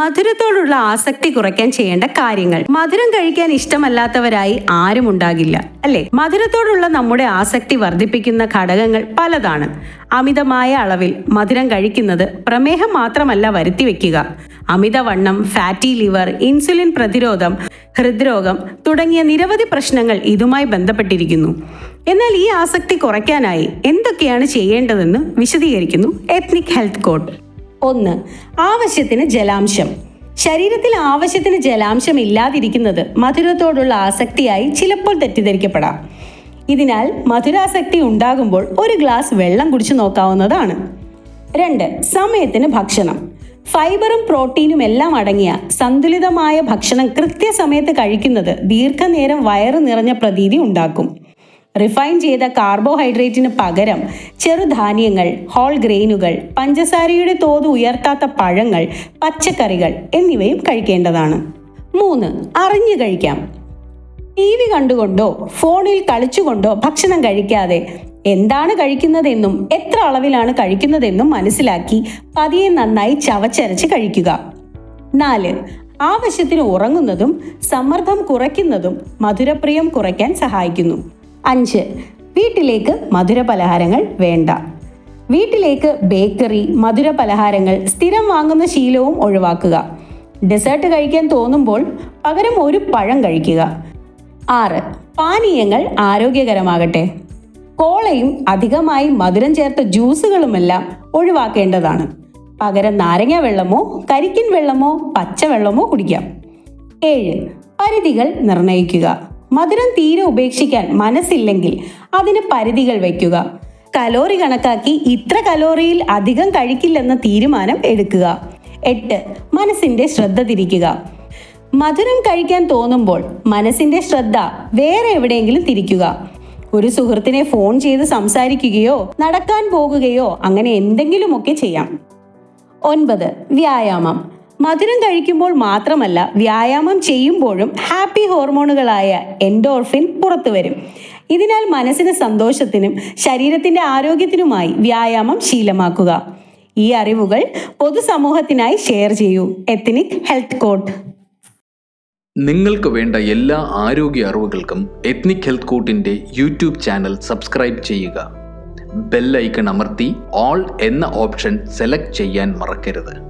മധുരത്തോടുള്ള ആസക്തി കുറയ്ക്കാൻ ചെയ്യേണ്ട കാര്യങ്ങൾ. മധുരം കഴിക്കാൻ ഇഷ്ടമല്ലാത്തവരായി ആരും ഉണ്ടാകില്ല അല്ലെ? മധുരത്തോടുള്ള നമ്മുടെ ആസക്തി വർദ്ധിപ്പിക്കുന്ന ഘടകങ്ങൾ പലതാണ്. അമിതമായ അളവിൽ മധുരം കഴിക്കുന്നത് പ്രമേഹം മാത്രമല്ല വരുത്തി വെക്കുക. അമിതവണ്ണം ഫാറ്റി ലിവർ ഇൻസുലിൻ പ്രതിരോധം ഹൃദ്രോഗം തുടങ്ങിയ നിരവധി പ്രശ്നങ്ങൾ ഇതുമായി ബന്ധപ്പെട്ടിരിക്കുന്നു. എന്നാൽ ഈ ആസക്തി കുറയ്ക്കാനായി എന്തൊക്കെയാണ് ചെയ്യേണ്ടതെന്ന് വിശദീകരിക്കുന്നു എത്നിക് ഹെൽത്ത് കോഡ്. ഒന്ന് ആവശ്യത്തിന് ജലാംശം. ശരീരത്തിൽ ആവശ്യത്തിന് ജലാംശം ഇല്ലാതിരിക്കുന്നത് മധുരത്തോടുള്ള ആസക്തിയായി ചിലപ്പോൾ തെറ്റിദ്ധരിക്കപ്പെടാം. ഇതിനാൽ മധുരാസക്തി ഉണ്ടാകുമ്പോൾ ഒരു ഗ്ലാസ് വെള്ളം കുടിച്ചു നോക്കാവുന്നതാണ്. രണ്ട് സമയത്തിന് ഭക്ഷണം. ഫൈബറും പ്രോട്ടീനും എല്ലാം അടങ്ങിയ സന്തുലിതമായ ഭക്ഷണം കൃത്യസമയത്ത് കഴിക്കുന്നത് ദീർഘനേരം വയറ് നിറഞ്ഞ പ്രതീതി ഉണ്ടാക്കും. റിഫൈൻ ചെയ്ത കാർബോഹൈഡ്രേറ്റിന് പകരം ചെറുധാന്യങ്ങൾ ഹോൾ ഗ്രെയിനുകൾ പഞ്ചസാരയുടെ തോത് ഉയർത്താത്ത പഴങ്ങൾ പച്ചക്കറികൾ എന്നിവയും കഴിക്കേണ്ടതാണ്. മൂന്ന് അറിഞ്ഞു കഴിക്കാം. ടി വി കണ്ടുകൊണ്ടോ ഫോണിൽ കളിച്ചുകൊണ്ടോ ഭക്ഷണം കഴിക്കാതെ എന്താണ് കഴിക്കുന്നതെന്നും എത്ര അളവിലാണ് കഴിക്കുന്നതെന്നും മനസ്സിലാക്കി പതിയെ നന്നായി ചവച്ചരച്ച് കഴിക്കുക. നാല് ആവശ്യത്തിന് ഉറങ്ങുന്നതും സമ്മർദ്ദം കുറയ്ക്കുന്നതും മധുരപ്രിയം കുറയ്ക്കാൻ സഹായിക്കുന്നു. അഞ്ച്. വീട്ടിലേക്ക് മധുര പലഹാരങ്ങൾ വേണ്ട. വീട്ടിലേക്ക് ബേക്കറി മധുര പലഹാരങ്ങൾ സ്ഥിരം വാങ്ങുന്ന ശീലവും ഒഴിവാക്കുക. ഡെസേർട്ട് കഴിക്കാൻ തോന്നുമ്പോൾ പകരം ഒരു പഴം കഴിക്കുക. ആറ്. പാനീയങ്ങൾ ആരോഗ്യകരമാകട്ടെ. കോളയും അധികമായി മധുരം ചേർത്ത ജ്യൂസുകളുമെല്ലാം ഒഴിവാക്കേണ്ടതാണ്. പകരം നാരങ്ങ വെള്ളമോ കരിക്കിൻ വെള്ളമോ പച്ചവെള്ളമോ കുടിക്കാം. ഏഴ്. പരിധികൾ നിർണയിക്കുക മധുരം തീരെ ഉപേക്ഷിക്കാൻ മനസ്സില്ലെങ്കിൽ അതിന് പരിധികൾ വയ്ക്കുക. കലോറി കണക്കാക്കി ഇത്ര കലോറിയിൽ അധികം കഴിക്കില്ലെന്ന തീരുമാനം എടുക്കുക. എട്ട് മനസ്സിന്റെ ശ്രദ്ധ തിരിക്കുക. മധുരം കഴിക്കാൻ തോന്നുമ്പോൾ മനസ്സിന്റെ ശ്രദ്ധ വേറെ എവിടെയെങ്കിലും തിരിക്കുക. ഒരു സുഹൃത്തിനെ ഫോൺ ചെയ്ത് സംസാരിക്കുകയോ നടക്കാൻ പോകുകയോ അങ്ങനെ എന്തെങ്കിലുമൊക്കെ ചെയ്യാം. ഒൻപത് വ്യായാമം. മധുരം കഴിക്കുമ്പോൾ മാത്രമല്ല വ്യായാമം ചെയ്യുമ്പോഴും ഹാപ്പി ഹോർമോണുകളായ എൻഡോർഫിൻ പുറത്തു വരും. ഇതിനാൽ മനസ്സിന് സന്തോഷത്തിനും ശരീരത്തിന്റെ ആരോഗ്യത്തിനുമായി വ്യായാമം ശീലമാക്കുക. ഈ അറിവുകൾ പൊതുസമൂഹത്തിനായി ഷെയർ ചെയ്യൂ. Ethnic health court. നിങ്ങൾക്ക് വേണ്ട എല്ലാ ആരോഗ്യ അറിവുകൾക്കും എത്നിക് ഹെൽത്ത് കോട്ടിന്റെ യൂട്യൂബ് ചാനൽ സബ്സ്ക്രൈബ് ചെയ്യുക. ബെല്ലൈക്കൺ അമർത്തി ഓൾ എന്ന ഓപ്ഷൻ സെലക്ട് ചെയ്യാൻ മറക്കരുത്.